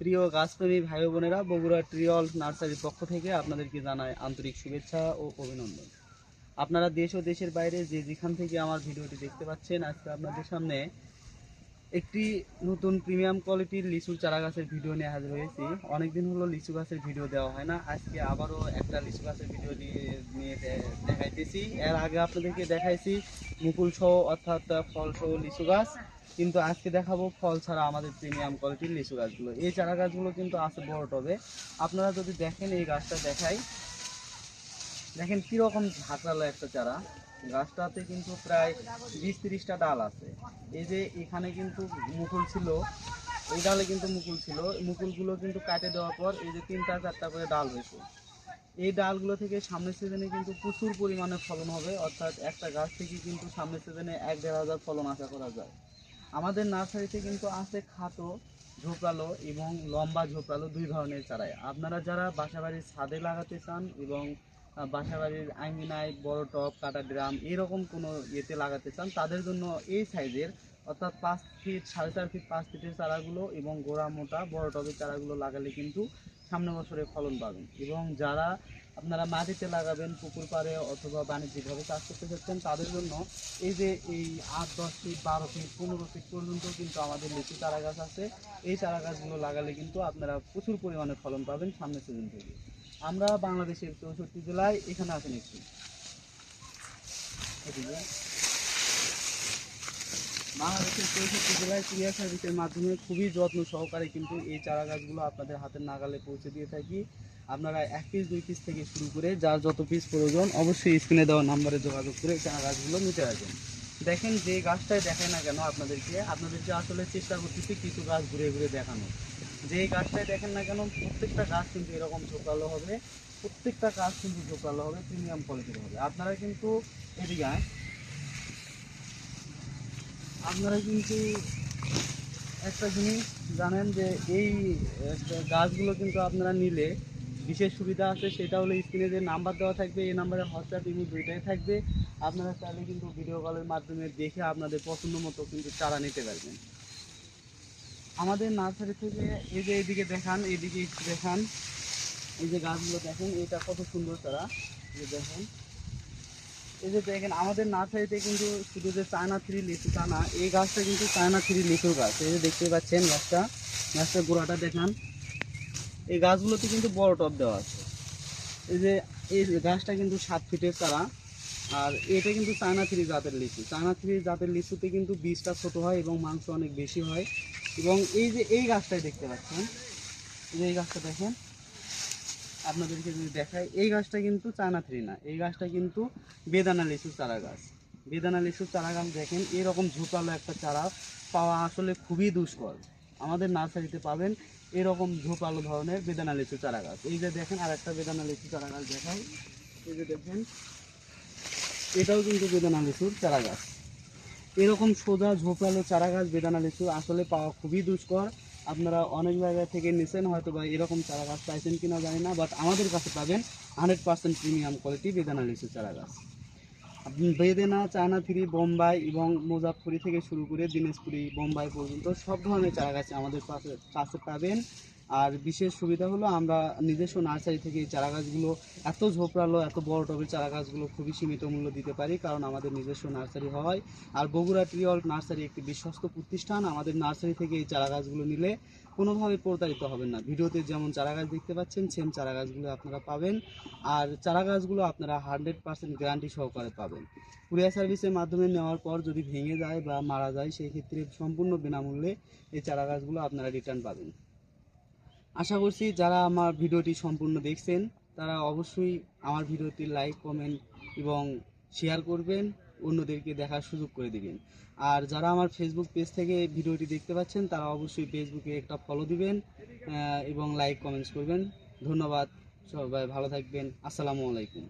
প্রিয় গাছপ্রেমী ভাই বোনেরা বগুড়া ট্রিয়ল নার্সারির পক্ষ থেকে আপনাদেরকে জানাই আন্তরিক শুভেচ্ছা ও অভিনন্দন। আপনারা দেশ ও দেশের বাইরে যে যেখান থেকে আমার ভিডিওটি দেখতে পাচ্ছেন, আজকে আপনাদের সামনে একটি নতুন প্রিমিয়াম কোয়ালিটির লিচুর চারা গাছের ভিডিও নিয়ে হাজির হয়েছি। অনেকদিন হলো লিচু গাছের ভিডিও দেওয়া হয় না। আজকে আবারও একটা লিচু গাছের ভিডিও নিয়ে দেখাইতেছি। এর আগে আপনাদেরকে দেখাইছি মুকুল সহ, অর্থাৎ ফল সহ লিচু গাছ। কিন্তু আজকে দেখাবো ফল ছাড়া আমাদের প্রিমিয়াম কোয়ালিটির লিচু গাছগুলো। এই চারা গাছগুলো কিন্তু আছে বড় টবে। আপনারা যদি দেখেন এই গাছটা দেখাই দেখেন কীরকম ঝাঁকড়ালো একটা চারা। গাছটাতে কিন্তু প্রায় বিশ তিরিশটা ডাল আছে। এই যে এখানে কিন্তু মুকুল ছিল, এই ডালে কিন্তু মুকুল ছিল। মুকুলগুলো কিন্তু কাটে দেওয়ার পর এই যে তিনটা চারটা করে ডাল হয়েছে। এই ডালগুলো থেকে সামনের সিজনে কিন্তু প্রচুর পরিমাণে ফলন হবে। অর্থাৎ একটা গাছ থেকে কিন্তু সামনের সিজনে এক দেড় হাজার ফলন আশা করা যায়। আমাদের নার্সারিতে কিন্তু আছে খাটো, ঝোপড়ালো এবং লম্বা ঝোপড়ালো দুই ধরনের চারাই। আপনারা যারা বাসাবাড়ির ছাদে লাগাতে চান এবং বাসাবাড়ির আঙ্গিনায় বড় টব, কাটা ড্রাম এরকম কোনো ইয়েতে লাগাতে চান, তাদের জন্য এই সাইজের, অর্থাৎ পাঁচ ফিট সাড়ে চার ফিট পাঁচ ফিটের চারাগুলো এবং গোড়া মোটা বড় টবের চারাগুলো লাগালে কিন্তু সামনে বছরে ফলন পাবেন। এবং যারা আপনারা মাটিতে লাগাবেন, পুকুর পাড়ে অথবা বাণিজ্যিকভাবে চাষ করতে চাচ্ছেন তাদের জন্য এই যে এই আট, দশ ফিট বারো ফিট পনেরো ফিট পর্যন্ত কিন্তু আমাদের লিচু চারা গাছ আছে। এই চারা গাছগুলো লাগালে কিন্তু আপনারা প্রচুর পরিমাণে ফলন পাবেন সামনের সিজন থেকে। আমরা বাংলাদেশের চৌষট্টি জেলায় এখানে আছেন একটু। বাংলাদেশের চৌষট্টি জেলায় কুরিয়ার সার্ভিসের মাধ্যমে খুবই যত্ন সহকারে কিন্তু এই চারা গাছগুলো আপনাদের হাতের নাগালে পৌঁছে দিয়ে থাকি। আপনারা এক পিস দুই পিস থেকে শুরু করে যার যত পিস প্রয়োজন অবশ্যই স্ক্রিনে দেওয়া নাম্বারে যোগাযোগ করে চারা গাছগুলো নিতে আসবেন দেখেন যে গাছটাই দেখায় না কেন আপনাদেরকে? আপনাদেরকে আসলে চেষ্টা করতেছি কিছু গাছ ঘুরে ঘুরে দেখানো যে গাছটাই দেখেন না কেন, প্রত্যেকটা গাছ কিন্তু এরকম ঝোপালো হবে। প্রত্যেকটা গাছ কিন্তু ঝোপালো হবে প্রিমিয়াম কোয়ালিটির হবে। আপনারা কিন্তু এদিকে। আপনারা কিন্তু একটা জিনিস জানেন যে এই গাছগুলো কিন্তু আপনারা নিলে বিশেষ সুবিধা আছে, সেটা হলো স্ক্রিনে যে নাম্বার দেওয়া থাকবে, এই নাম্বারে হোয়াটসঅ্যাপ ইমো দুইটাই থাকবে। আপনারা চাইলে কিন্তু ভিডিও কলের মাধ্যমে দেখে আপনাদের পছন্দ মতো কিন্তু চারা নিতে পারবেন। আমাদের নার্সারি থেকে এই যে এইদিকে দেখান একটু দেখান। এই যে গাছগুলো দেখেন, এটা কত সুন্দর তারা। দেখেন। এই যে দেখেন, আমাদের নার্সারিতে কিন্তু শুধু যে চায়না থ্রি লিচু তা না, এই গাছটা কিন্তু চায়না থ্রি লিচুর গাছ। এই যে দেখতে পাচ্ছেন গাছটা, গাছটার গোড়াটা দেখান। এই গাছগুলোতে কিন্তু বড় টব দেওয়া আছে। এই যে এই গাছটা কিন্তু সাত ফিটের চারা আর এটা কিন্তু চায়না থ্রি জাতের লিচু। চায়না থ্রি জাতের লিচুতে কিন্তু বীজটা ছোট হয় এবং মাংস অনেক বেশি হয়। এবং এই যে এই গাছটাই দেখতে পাচ্ছেন, এই গাছটা দেখেন, আপনাদেরকে যদি দেখায় এই গাছটা কিন্তু চায়না থ্রি না, এই গাছটা কিন্তু বেদানা লিচু চারা গাছ। বেদানা লিচু চারা গাছ দেখেন, এরকম ঝোপালো একটা চারা পাওয়া আসলে খুবই দুষ্কর। আমাদের নার্সারিতে পাবেন এরকম ঝোপালো ধরনের বেদানা লিচু চারা গাছ। এই যে দেখেন আর একটা বেদানা লিচু চারা গাছ দেখাই। এই যে দেখেন এটাও কিন্তু বেদানা লিচুর চারা গাছ এরকম সোজা ঝোপালো চারা গাছ বেদানা লিচু আসলে পাওয়া খুবই দুষ্কর। আপনারা অনেক জায়গা থেকে নিছেন, হয়তো বা এরকম চারা গাছ পাইছেন কিনা জানি না বাট আমাদের কাছে পাবেন হান্ড্রেড পার্সেন্ট প্রিমিয়াম কোয়ালিটি বেদানা লিচু চারা গাছ বেদেনা চায়না থ্রি বোম্বাই এবং মুজাফরি থেকে শুরু করে দিনাজপুরি, বোম্বাই পর্যন্ত সব ধরনের চারা গাছ আমাদের কাছে কাছে পাবেন। আর বিশেষ সুবিধা হলো আমরা নিজস্ব নার্সারি থেকে এই চারা গাছগুলো এত ঝোপড়ালো, এত বড় টবের চারা গাছগুলো খুবই সীমিত মূল্য দিতে পারি, কারণ আমাদের নিজস্ব নার্সারি হয়। আর বগুড়া ট্রিয়ল নার্সারি একটি বিশ্বস্ত প্রতিষ্ঠান, আমাদের নার্সারি থেকে এই চারা গাছগুলো নিলে কোনোভাবে প্রতারিত হবেন না। ভিডিওতে যেমন চারা গাছ দেখতে পাচ্ছেন, সেম চারা গাছগুলো আপনারা পাবেন। আর চারা গাছগুলো আপনারা হান্ড্রেড পার্সেন্ট গ্যারান্টি সহকারে পাবেন। কুরিয়ার সার্ভিসের মাধ্যমে নেওয়ার পর যদি ভেঙে যায় বা মারা যায়, সেই ক্ষেত্রে সম্পূর্ণ বিনামূল্যে এই চারা গাছগুলো আপনারা রিটার্ন পাবেন। আশা করছি যারা আমার ভিডিওটি সম্পূর্ণ দেখছেন, তারা অবশ্যই আমার ভিডিওটি লাইক কমেন্ট এবং শেয়ার করবেন, অন্যদেরকে দেখার সুযোগ করে দিবেন। আর যারা আমার ফেসবুক পেজ থেকে ভিডিওটি দেখতে পাচ্ছেন, তারা অবশ্যই ফেসবুকে একটা ফলো দিবেন এবং লাইক কমেন্টস করবেন। ধন্যবাদ, সবাই ভালো থাকবেন। আসসালামু আলাইকুম।